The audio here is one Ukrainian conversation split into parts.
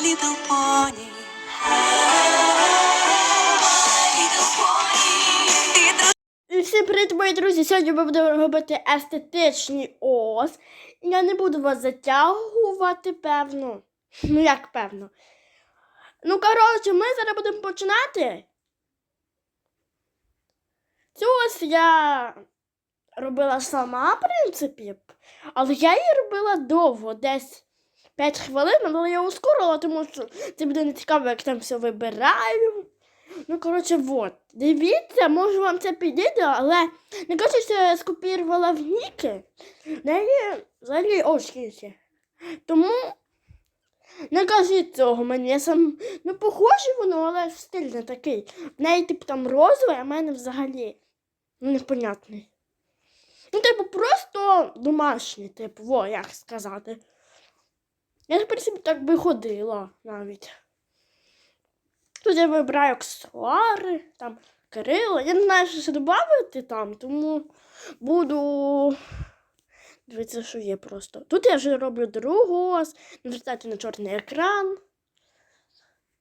little pony. Всім привіт, мої друзі! Сьогодні ми будемо робити естетичний ос. Я не буду вас затягувати, певно. Ну, як певно. Ну, коротше, ми зараз будемо починати. Цю ось я робила сама, в принципі. Але я її робила довго, десь 5 хвилин, але я ускорила, тому що це буде не цікаво, як там все вибираю. Ну, коротше, вот. Дивіться, може вам це підійде, але не кажуть, що я скопірувала в Ніки. Неї взагалі очки. Тому не кажіть цього мені. Я сам ну, похоже воно, але стиль не такий. В неї, типу, там розовий, а в мене взагалі ну, непонятний. Ну, типу, просто домашній, типу, во, як сказати. Я, в принципі, так би ходила навіть. Тут я вибираю аксесуари, там Кирило. Я не знаю, що ще додати там, тому буду. Дивіться, що є просто. Тут я вже роблю другу навертати на чорний екран.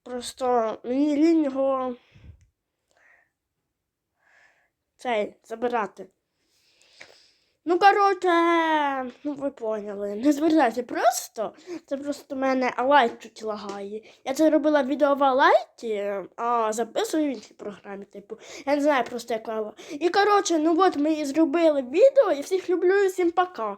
Просто мені лінь його цей забирати. Ну, коротше, ну ви поняли. Не звертайте просто. Це просто в мене лайт чуть лагає. Я це робила відео в лайті, а записую в іншій програмі, типу. Я не знаю просто як вона. І коротше, ну от ми і зробили відео і всіх люблю і всім пока.